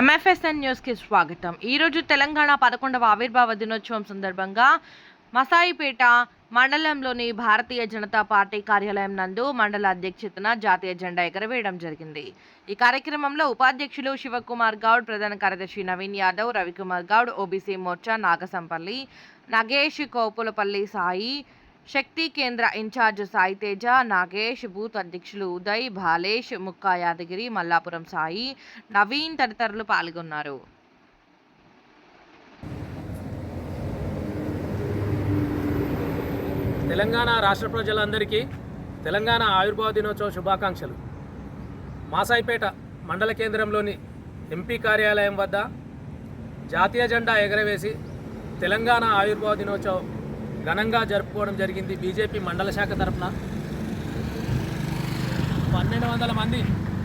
ఎంఎఫ్ఎస్ఎన్ న్యూస్కి స్వాగతం. ఈరోజు తెలంగాణ పదకొండవ ఆవిర్భావ దినోత్సవం సందర్భంగా మసాయిపేట మండలంలోని భారతీయ జనతా పార్టీ కార్యాలయం నందు మండల అధ్యక్షతన జాతీయ జెండా ఎగరవేయడం జరిగింది. ఈ కార్యక్రమంలో ఉపాధ్యక్షులు శివకుమార్ గౌడ్ ప్రధాన కార్యదర్శి నవీన్ యాదవ్ రవికుమార్ గౌడ్ ఓబీసీ మోర్చా నాగసంపల్లి నగేష్ కోపులపల్లి సాయి శక్తి కేంద్ర ఇన్ఛార్జ్ సాయి తేజ నాగేష్ బూత్ అధ్యక్షులు ఉదయ్ బాలేష్ ముక్కా యాదగిరి మల్లాపురం సాయి నవీన్ తదితరులు పాల్గొన్నారు. తెలంగాణ రాష్ట్ర ప్రజలందరికీ తెలంగాణ ఆవిర్భావ దినోత్సవ శుభాకాంక్షలు. మాసాయిపేట మండల కేంద్రంలోని ఎంపీ కార్యాలయం వద్ద జాతీయ జెండా ఎగరవేసి తెలంగాణ ఆవిర్భావ దినోత్సవం ఘనంగా జరుపుకోవడం జరిగింది బీజేపీ మండల శాఖ తరఫున పన్నెండు వందల మంది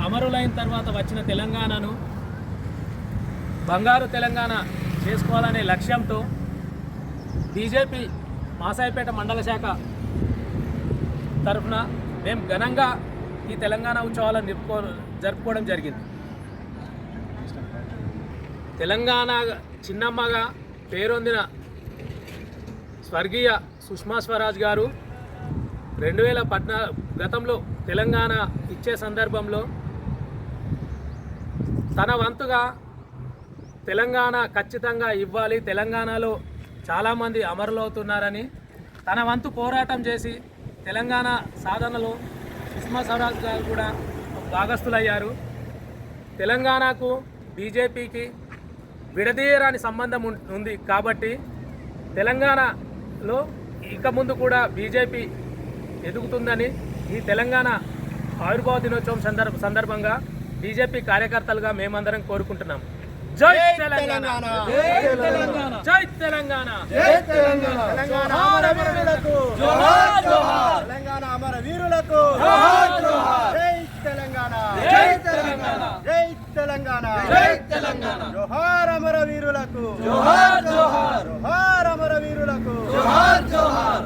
అమరులైన తర్వాత వచ్చిన తెలంగాణను బంగారు తెలంగాణ చేసుకోవాలనే లక్ష్యంతో బీజేపీ మాసాయిపేట మండల శాఖ తరఫున మేము ఘనంగా ఈ తెలంగాణ ఉత్సవాలను నిలుపుకో జరుపుకోవడం జరిగింది. తెలంగాణ చిన్నమ్మగా పేరొందిన స్వర్గీయ సుష్మా స్వరాజ్ గారు రెండు వేల పద్నా గతంలో తెలంగాణ ఇచ్చే సందర్భంలో తన వంతుగా తెలంగాణ ఖచ్చితంగా ఇవ్వాలి తెలంగాణలో చాలామంది అమరులవుతున్నారని తన వంతు పోరాటం చేసి తెలంగాణ సాధనలో సుష్మా స్వరాజ్ గారు కూడా భాగస్థులయ్యారు. తెలంగాణకు బీజేపీకి విడదీయరాని సంబంధం ఉంది కాబట్టి తెలంగాణ తెలంగాణలో ఇక ముందు కూడా బీజేపీ ఎదుగుతుందని ఈ తెలంగాణ ఆవిర్భావ దినోత్సవం సందర్భ సందర్భంగా బీజేపీ కార్యకర్తలుగా మేమందరం కోరుకుంటున్నాం. జై తెలంగాణ! జై తెలంగాణ! జై తెలంగాణ! అమర వీరులకు జై తెలంగాణ! జై తెలంగాణ! జై తెలంగాణ! జై తెలంగాణ జోహార్ అమర వీరులకు జోహార్ జోహార్